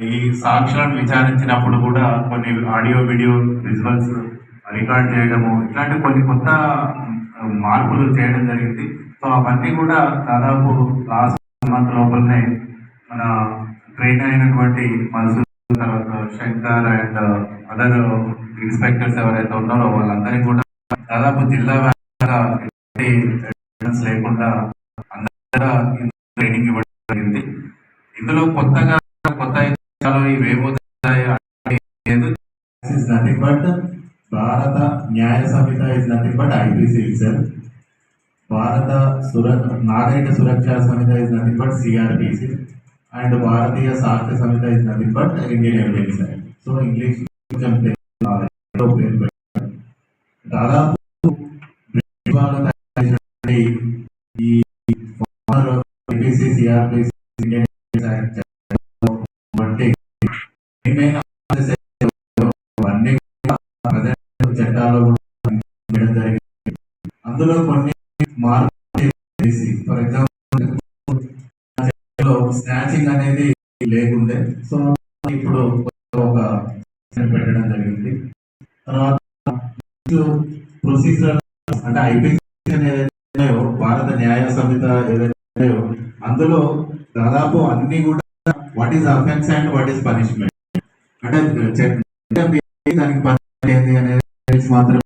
ఈ సాక్షులను విచారించినప్పుడు కూడా కొన్ని ఆడియో వీడియో విజువల్స్ రికార్డ్ చేయడము ఇట్లాంటి కొన్ని కొత్త మార్పులు చేయడం జరిగింది. సో అవన్నీ కూడా దాదాపు లాస్ట్ మంత్ లోపలనే మన ట్రైన్ అయినటువంటి మనసు తర్వాత శంకర్ అండ్ అదర్ ఇన్స్పెక్టర్స్ ఎవరైతే ఉన్నారో వాళ్ళందరికీ కూడా దాదాపు జిల్లా లేకుండా అందరూ ట్రైనింగ్ ఇవ్వడం జరిగింది. ఇందులో కొత్తగా కొత్త విషయాలు ఇవేమవుతాయి అంటే లేదు. Is nothing but Bharat Nyaya Sanhita is nothing but IPC itself Bharat Sura Nagarik Suraksha Sanhita is nothing but CrPC and Bharatiya Sahitya Sanhita is nothing but Indian evidence so English కొంచెం దాదాపు ఈ Indian act అందులో కొన్ని మార్పులు for example snatching అనేది లేకుండే. So ఇప్పుడు ఒక పెట్టడం జరిగింది. తర్వాత ప్రొసీజర్ అంటే ఐపీసీ భారత న్యాయ సంహిత ఏదైతే అందులో దాదాపు అన్ని కూడా what is offence and what is punishment అంటే దానికి పని అనేది మాత్రం